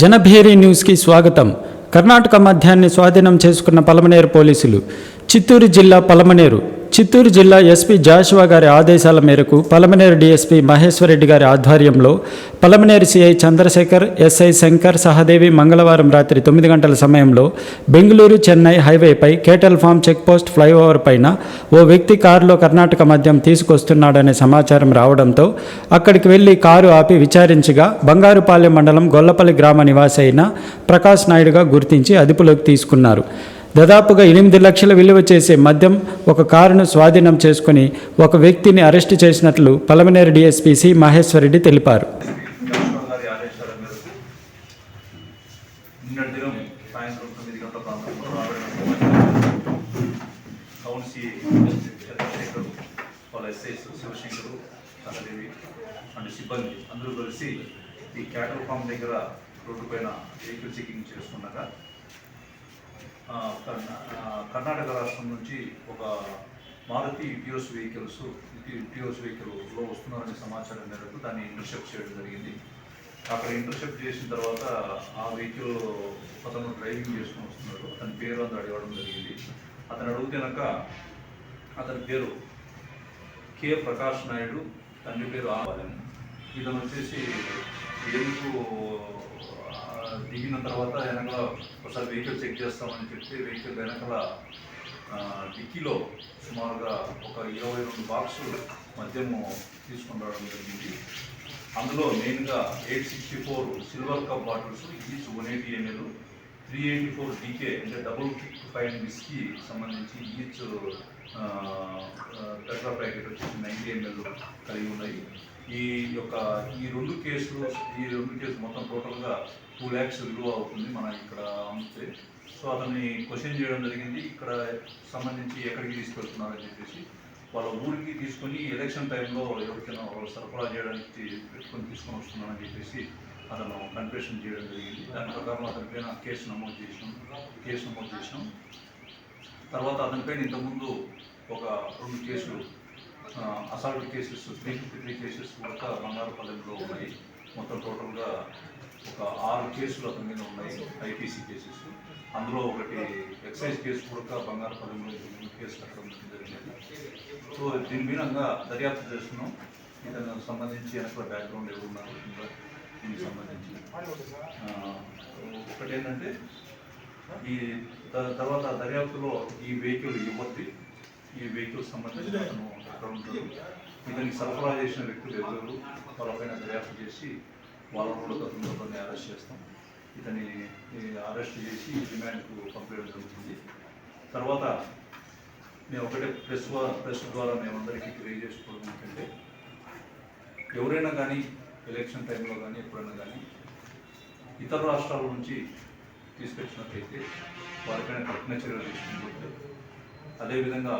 జనభేరి న్యూస్కి స్వాగతం. కర్ణాటక మధ్యాన్ని స్వాధీనం చేసుకున్న పలమనేరు పోలీసులు. చిత్తూరు జిల్లా పలమనేరు చిత్తూరు జిల్లా ఎస్పీ జాషువా గారి ఆదేశాల మేరకు పలమనేరు డీఎస్పీ మహేశ్వరరెడ్డి గారి ఆధ్వర్యంలో పలమనేరు సిఐ చంద్రశేఖర్ ఎస్ఐ శంకర్ సహదేవి మంగళవారం రాత్రి తొమ్మిది గంటల సమయంలో బెంగళూరు చెన్నై హైవేపై కేటల్ ఫామ్ చెక్పోస్ట్ ఫ్లైఓవర్ పైన ఓ వ్యక్తి కారులో కర్ణాటక మద్యం తీసుకొస్తున్నాడనే సమాచారం రావడంతో అక్కడికి వెళ్ళి కారు ఆపి విచారించగా బంగారుపాలెం మండలం గొల్లపల్లి గ్రామ నివాసి అయిన ప్రకాష్ నాయుడుగా గుర్తించి అదుపులోకి తీసుకున్నారు. దాదాపుగా ఎనిమిది లక్షల విలువ చేసే మద్యం ఒక కారును స్వాధీనం చేసుకుని ఒక వ్యక్తిని అరెస్టు చేసినట్లు పలమనేరు డీఎస్పీ సి మహేశ్వరరెడ్డి తెలిపారు. సిబ్బంది అందరూ కలిసి ఈ క్యాటల్ ఫామ్ దగ్గర రోడ్డు పైన వెహికల్ చెకింగ్ చేసుకున్నాక కర్ణాటక రాష్ట్రం నుంచి ఒక మారుతి ఇటియోస్ వెహికల్స్ ఇటియోస్ వెహికల్లో వస్తున్నారనే సమాచారం మేరకు దాన్ని ఇంటర్సెప్ట్ చేయడం జరిగింది. అక్కడ ఇంటర్సెప్ట్ చేసిన తర్వాత ఆ వెహికల్ అతను డ్రైవింగ్ చేసుకుని వస్తున్నాడు. అతని పేరు అంత అడగడం జరిగింది. అతను అడుగుతేనక అతని పేరు కె. ప్రకాష్ నాయుడు తండ్రి పేరు ఆవాలని ఇతను వచ్చేసి ఎందుకు దిగిన తర్వాత వెనకాల ఒకసారి వెహికల్ చెక్ చేస్తామని చెప్తే వెహికల్ వెనకాల డిక్కీలో సుమారుగా ఒక ఇరవై రెండు బాక్సులు మద్యము తీసుకుని రావడం జరిగింది. అందులో మెయిన్గా eight sixty four silver cup bottles each one eighty ML three eighty four DK అంటే డబుల్ కిక్ ఫైవ్ బిస్కి సంబంధించి ఈచ్ టెట్రా ప్యాకెట్ వచ్చేసి నైంటీ ఎంఎల్ కలిగి ఉన్నాయి. ఈ యొక్క ఈ రెండు కేసులు ఈ రెండు కేసులు మొత్తం టోటల్గా టూ ల్యాక్స్ విలువ అవుతుంది మన ఇక్కడ అమ్మితే. సో అతన్ని క్వశ్చన్ చేయడం జరిగింది. ఇక్కడ సంబంధించి ఎక్కడికి తీసుకెళ్తున్నారని చెప్పేసి వాళ్ళ ఊరికి తీసుకొని ఎలక్షన్ టైంలో ఎవరికైనా వాళ్ళు సరఫరా చేయడానికి పెట్టుకొని తీసుకొని వస్తున్నారని చెప్పేసి అతను కన్ఫెషన్ చేయడం జరిగింది. దాని ప్రకారం అతని పైన కేసు నమోదు చేసినాం కేసు నమోదు చేసినాం తర్వాత అతనిపైన ఇంతకుముందు ఒక రెండు కేసులు assault cases three fifty three cases కూడా బంగారపల్లెలో ఉన్నాయి. మొత్తం టోటల్గా ఒక ఆరు కేసులు అతని మీద ఉన్నాయి ఐపీసీ కేసెస్ అందులో ఒకటి ఎక్సైజ్ కేసు కూడా బంగారపల్లెంలో కేసు కట్టడం జరిగింది. సో దీని మీద దర్యాప్తు చేస్తున్నాం. ఇతను సంబంధించి వెనక బ్యాక్గ్రౌండ్ ఎవరు ఉన్నారు దీనికి సంబంధించి. ఒకటి ఏంటంటే ఈ తర్వాత దర్యాప్తులో ఈ వెహికల్ ఇవ్వద్ది. ఈ వెహికల్ సంబంధించిన అతను ఎక్కడ ఇతనికి సరఫరా చేసిన వ్యక్తులు ఎవరు వాళ్ళపైన దర్యాప్తు చేసి వాళ్ళని కూడా తొందరలోనే అరెస్ట్ చేస్తాం. ఇతని అరెస్ట్ చేసి రిమాండ్కు పంపించడం జరుగుతుంది. తర్వాత మేము ఒకటే ప్రెస్ ప్రెస్ ద్వారా మేమందరికీ తెలియజేసుకోవడం ఏంటంటే ఎవరైనా కానీ ఎలక్షన్ టైంలో కానీ ఎప్పుడైనా కానీ ఇతర రాష్ట్రాల నుంచి తీసుకొచ్చినట్లయితే వారిపైన కఠిన చర్యలు తీసుకుంటుంటే అదేవిధంగా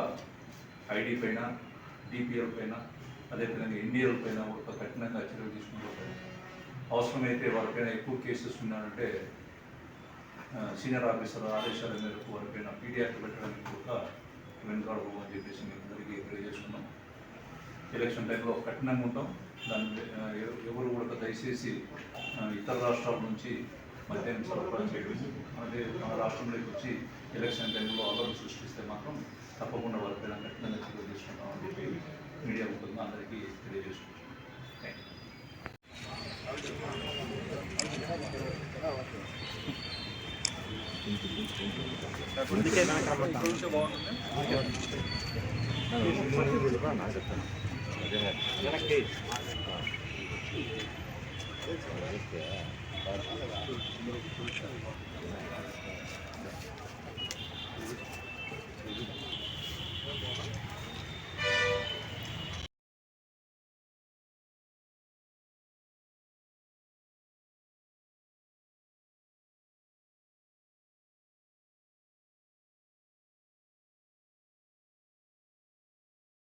ఐడి పైన డిపిఎల్ పైన అదేవిధంగా ఎన్డీఎల్ పైన ఒక కఠినంగా చర్యలు తీసుకుంటుంటే అవసరమైతే వారిపైన ఎక్కువ కేసెస్ ఉన్నారంటే సీనియర్ ఆఫీసర్ ఆదేశాల మేరకు వారిపైన పీడియాక్ట్ పెట్టడానికి కూడా వెనుకాడబో అని చెప్పేసి మేము అందరికీ తెలియజేస్తున్నాం. ఎలక్షన్ టైంలో కఠినంగా ఉంటాం. దాన్ని ఎవరు కూడా దయచేసి ఇతర రాష్ట్రాల నుంచి మధ్యాహ్నం సరఫరా చేయడం అదే మన రాష్ట్రంలోకి వచ్చి ఎలక్షన్ టైంలో అల్లరి సృష్టిస్తే మాత్రం తప్పకుండా వారి పైన కఠినంగా చర్యలు తీసుకుంటామని చెప్పి మీడియా ముఖ్యంగా అందరికీ తెలియజేసుకుంటున్నాం వెనక్కి. Thank you.